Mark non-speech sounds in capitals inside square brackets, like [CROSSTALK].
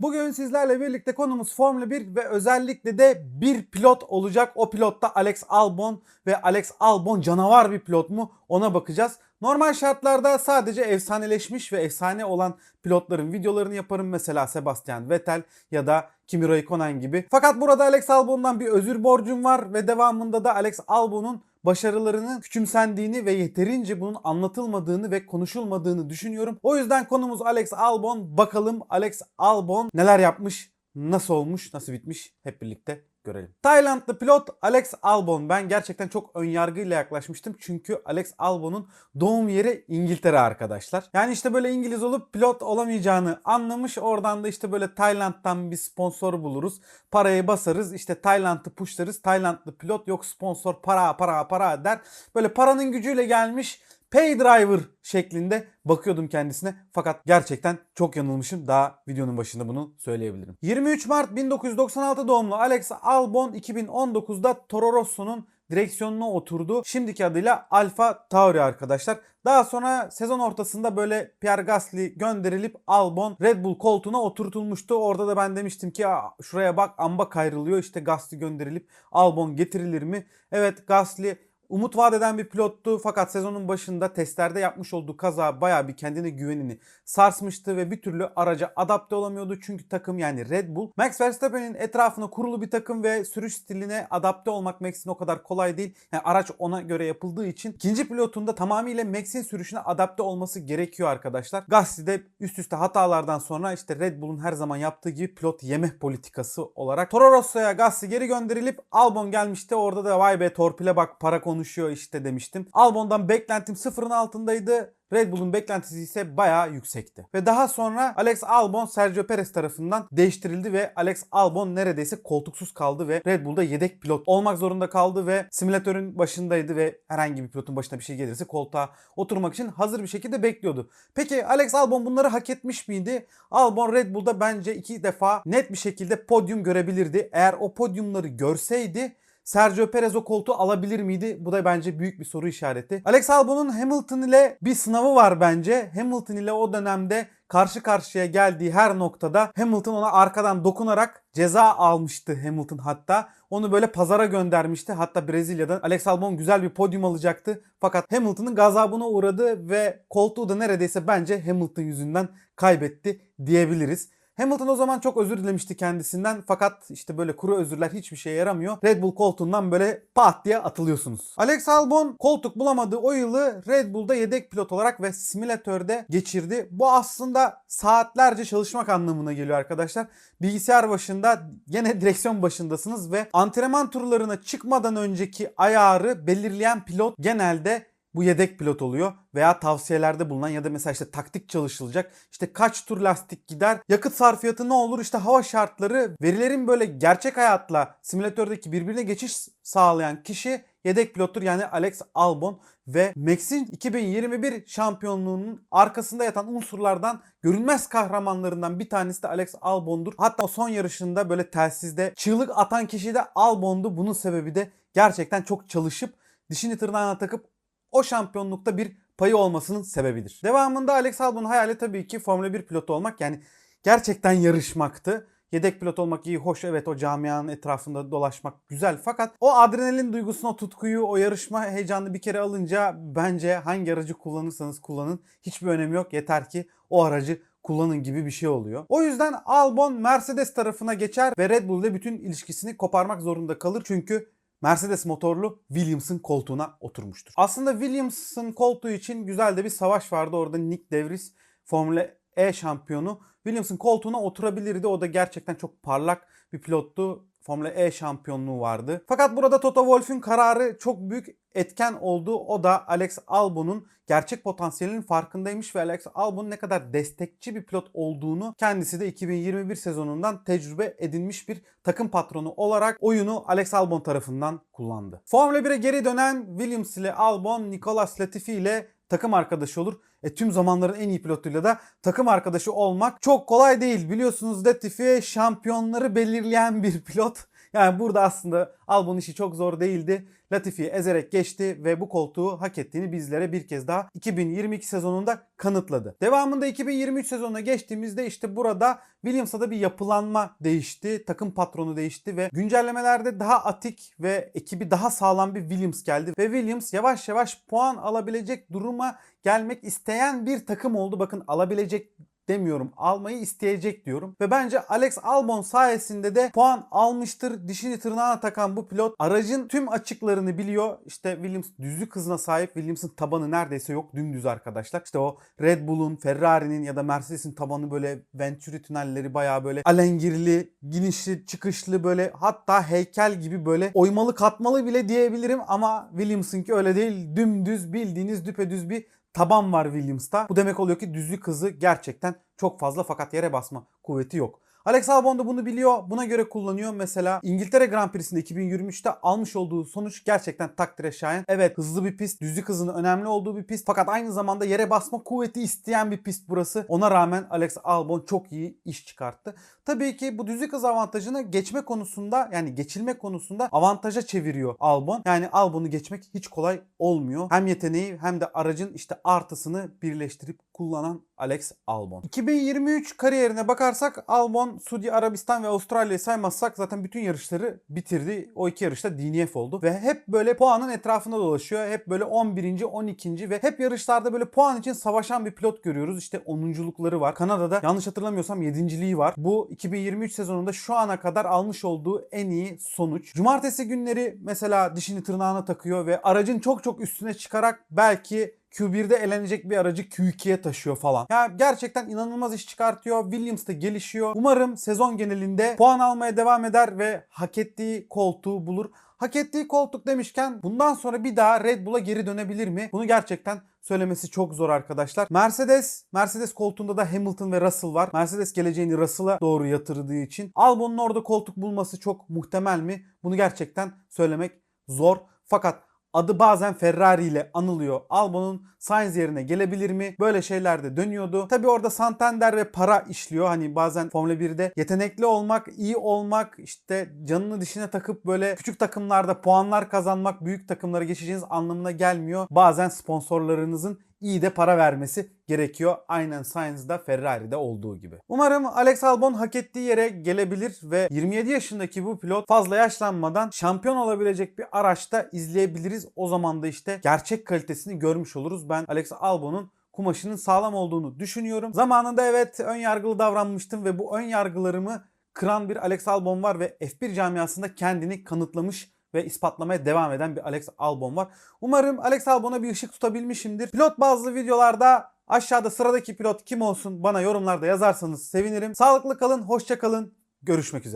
Bugün sizlerle birlikte konumuz Formula 1 ve özellikle de bir pilot olacak. O pilot da Alex Albon ve Alex Albon canavar bir pilot mu ona bakacağız. Normal şartlarda sadece efsaneleşmiş ve efsane olan pilotların videolarını yaparım. Mesela Sebastian Vettel ya da Kimi Raikkonen gibi. Fakat burada Alex Albon'dan bir özür borcum var ve devamında da Alex Albon'un başarılarının küçümsendiğini ve yeterince bunun anlatılmadığını ve konuşulmadığını düşünüyorum. O yüzden konumuz Alex Albon. Bakalım Alex Albon neler yapmış, nasıl olmuş, nasıl bitmiş hep birlikte görelim. Taylandlı pilot Alex Albon. Ben gerçekten çok önyargıyla yaklaşmıştım. Çünkü Alex Albon'un doğum yeri İngiltere arkadaşlar. Yani işte böyle İngiliz olup pilot olamayacağını anlamış. Oradan da işte böyle Tayland'dan bir sponsor buluruz. Parayı basarız. İşte Tayland'ı pushlarız. Taylandlı pilot yok sponsor para para para der. Böyle paranın gücüyle gelmiş pay driver şeklinde bakıyordum kendisine. Fakat gerçekten çok yanılmışım. Daha videonun başında bunu söyleyebilirim. 23 Mart 1996 doğumlu Alex Albon 2019'da Toro Rosso'nun direksiyonuna oturdu. Şimdiki adıyla Alfa Tauri arkadaşlar. Daha sonra sezon ortasında böyle Pierre Gasly gönderilip Albon Red Bull koltuğuna oturtulmuştu. Orada da ben demiştim ki şuraya bak amba kayrılıyor. İşte Gasly gönderilip Albon getirilir mi? Evet Gasly Umut vaat eden bir pilottu fakat sezonun başında testlerde yapmış olduğu kaza baya bir kendine güvenini sarsmıştı ve bir türlü araca adapte olamıyordu. Çünkü takım yani Red Bull Max Verstappen'in etrafına kurulu bir takım ve sürüş stiline adapte olmak Max'in o kadar kolay değil. Yani araç ona göre yapıldığı için ikinci pilotun da tamamıyla Max'in sürüşüne adapte olması gerekiyor arkadaşlar. Gasly üst üste hatalardan sonra işte Red Bull'un her zaman yaptığı gibi pilot yeme politikası olarak Toro Rosso'ya Gasly geri gönderilip Albon gelmişti. Orada da vay be torpile bak para konuşuyor işte demiştim. Albon'dan beklentim sıfırın altındaydı. Red Bull'un beklentisi ise bayağı yüksekti. Ve daha sonra Alex Albon Sergio Perez tarafından değiştirildi ve Alex Albon neredeyse koltuksuz kaldı ve Red Bull'da yedek pilot olmak zorunda kaldı ve simülatörün başındaydı ve herhangi bir pilotun başına bir şey gelirse koltuğa oturmak için hazır bir şekilde bekliyordu. Peki Alex Albon bunları hak etmiş miydi? Albon Red Bull'da bence iki defa net bir şekilde podyum görebilirdi. Eğer o podyumları görseydi Sergio Perez o koltuğu alabilir miydi? Bu da bence büyük bir soru işareti. Alex Albon'un Hamilton ile bir sınavı var bence. Hamilton ile o dönemde karşı karşıya geldiği her noktada Hamilton ona arkadan dokunarak ceza almıştı Hamilton hatta. Onu böyle pazara göndermişti. Hatta Brezilya'dan Alex Albon güzel bir podyum alacaktı. Fakat Hamilton'ın gazabına uğradı ve koltuğu da neredeyse bence Hamilton yüzünden kaybetti diyebiliriz. Hamilton o zaman çok özür dilemişti kendisinden fakat işte böyle kuru özürler hiçbir şeye yaramıyor. Red Bull koltuğundan böyle pat diye atılıyorsunuz. Alex Albon koltuk bulamadığı o yılı Red Bull'da yedek pilot olarak ve simülatörde geçirdi. Bu aslında saatlerce çalışmak anlamına geliyor arkadaşlar. Bilgisayar başında gene [LAUGHS] direksiyon başındasınız ve antrenman turlarına çıkmadan önceki ayarı belirleyen pilot genelde bu yedek pilot oluyor veya tavsiyelerde bulunan ya da mesela işte taktik çalışılacak. İşte kaç tur lastik gider, yakıt sarfiyatı ne olur, işte hava şartları, verilerin böyle gerçek hayatla simülatördeki birbirine geçiş sağlayan kişi yedek pilottur yani Alex Albon ve Max'in 2021 şampiyonluğunun arkasında yatan unsurlardan görünmez kahramanlarından bir tanesi de Alex Albon'dur. Hatta son yarışında böyle telsizde çığlık atan kişi de Albon'du. Bunun sebebi de gerçekten çok çalışıp dişini tırnağına takıp o şampiyonlukta bir payı olmasının sebebidir. Devamında Alex Albon'un hayali tabii ki Formula 1 pilotu olmak. Yani gerçekten yarışmaktı. Yedek pilot olmak iyi, hoş evet o camianın etrafında dolaşmak güzel. Fakat o adrenalin duygusunu, o tutkuyu, o yarışma heyecanını bir kere alınca bence hangi aracı kullanırsanız kullanın hiçbir önemi yok. Yeter ki o aracı kullanın gibi bir şey oluyor. O yüzden Albon Mercedes tarafına geçer ve Red Bull ile bütün ilişkisini koparmak zorunda kalır. Çünkü Mercedes motorlu Williams'ın koltuğuna oturmuştur. Aslında Williams'ın koltuğu için güzel de bir savaş vardı. Orada Nick DeVries Formula E şampiyonu Williams'ın koltuğuna oturabilirdi. O da gerçekten çok parlak bir pilottu. Formula E şampiyonluğu vardı. Fakat burada Toto Wolff'ün kararı çok büyük etken oldu. O da Alex Albon'un gerçek potansiyelinin farkındaymış ve Alex Albon'un ne kadar destekçi bir pilot olduğunu kendisi de 2021 sezonundan tecrübe edinmiş bir takım patronu olarak oyunu Alex Albon tarafından kullandı. Formula 1'e geri dönen Williams ile Albon, Nicolas Latifi ile takım arkadaşı olur. E tüm zamanların en iyi pilotuyla da takım arkadaşı olmak çok kolay değil. Biliyorsunuz Latifi şampiyonları belirleyen bir pilot. Yani burada aslında Albon işi çok zor değildi. Latifi'yi ezerek geçti ve bu koltuğu hak ettiğini bizlere bir kez daha 2022 sezonunda kanıtladı. Devamında 2023 sezonuna geçtiğimizde işte burada Williams'a da bir yapılanma değişti. Takım patronu değişti ve güncellemelerde daha atik ve ekibi daha sağlam bir Williams geldi. Ve Williams yavaş yavaş puan alabilecek duruma gelmek isteyen bir takım oldu. Bakın alabilecek demiyorum. Almayı isteyecek diyorum. Ve bence Alex Albon sayesinde de puan almıştır. Dişini tırnağına takan bu pilot aracın tüm açıklarını biliyor. İşte Williams düzlük hızına sahip. Williams'ın tabanı neredeyse yok. Dümdüz arkadaşlar. İşte o Red Bull'un, Ferrari'nin ya da Mercedes'in tabanı böyle Venturi tünelleri bayağı böyle alengirli, genişli, çıkışlı böyle hatta heykel gibi böyle oymalı katmalı bile diyebilirim ama Williams'ınki öyle değil. Dümdüz bildiğiniz düpedüz bir taban var Williams'ta. Bu demek oluyor ki düzlük hızı gerçekten çok fazla fakat yere basma kuvveti yok. Alex Albon da bunu biliyor. Buna göre kullanıyor. Mesela İngiltere Grand Prix'sinde 2023'te almış olduğu sonuç gerçekten takdire şayan. Evet hızlı bir pist. Düzlük hızının önemli olduğu bir pist. Fakat aynı zamanda yere basma kuvveti isteyen bir pist burası. Ona rağmen Alex Albon çok iyi iş çıkarttı. Tabii ki bu düzlük hız avantajını geçme konusunda yani geçilme konusunda avantaja çeviriyor Albon. Yani Albon'u geçmek hiç kolay olmuyor. Hem yeteneği hem de aracın işte artısını birleştirip kullanan Alex Albon. 2023 kariyerine bakarsak Albon Suudi Arabistan ve Avustralya'yı saymazsak zaten bütün yarışları bitirdi. O iki yarışta DNF oldu ve hep böyle puanın etrafında dolaşıyor. Hep böyle 11. 12. ve hep yarışlarda böyle puan için savaşan bir pilot görüyoruz. İşte 10'unculukları var. Kanada'da yanlış hatırlamıyorsam 7.liği var. Bu 2023 sezonunda şu ana kadar almış olduğu en iyi sonuç. Cumartesi günleri mesela dişini tırnağına takıyor ve aracın çok çok üstüne çıkarak belki Q1'de elenecek bir aracı Q2'ye taşıyor falan. Ya gerçekten inanılmaz iş çıkartıyor. Williams da gelişiyor. Umarım sezon genelinde puan almaya devam eder ve hak ettiği koltuğu bulur. Hak ettiği koltuk demişken bundan sonra bir daha Red Bull'a geri dönebilir mi? Bunu gerçekten söylemesi çok zor arkadaşlar. Mercedes, Mercedes koltuğunda da Hamilton ve Russell var. Mercedes geleceğini Russell'a doğru yatırdığı için Albon'un orada koltuk bulması çok muhtemel mi? Bunu gerçekten söylemek zor. Fakat adı bazen Ferrari ile anılıyor. Albon'un Sainz yerine gelebilir mi? Böyle şeyler de dönüyordu. Tabi orada Santander ve para işliyor. Hani bazen Formula 1'de yetenekli olmak, iyi olmak, işte canını dişine takıp böyle küçük takımlarda puanlar kazanmak, büyük takımlara geçeceğiniz anlamına gelmiyor. Bazen sponsorlarınızın iyi de para vermesi gerekiyor. Aynen Sainz'da Ferrari'de olduğu gibi. Umarım Alex Albon hak ettiği yere gelebilir ve 27 yaşındaki bu pilot fazla yaşlanmadan şampiyon olabilecek bir araçta izleyebiliriz. O zaman da işte gerçek kalitesini görmüş oluruz. Ben Alex Albon'un kumaşının sağlam olduğunu düşünüyorum. Zamanında evet ön yargılı davranmıştım ve bu ön yargılarımı kıran bir Alex Albon var ve F1 camiasında kendini kanıtlamış ve ispatlamaya devam eden bir Alex Albon var. Umarım Alex Albon'a bir ışık tutabilmişimdir. Pilot bazlı videolarda aşağıda sıradaki pilot kim olsun bana yorumlarda yazarsanız sevinirim. Sağlıklı kalın, hoşça kalın. Görüşmek üzere.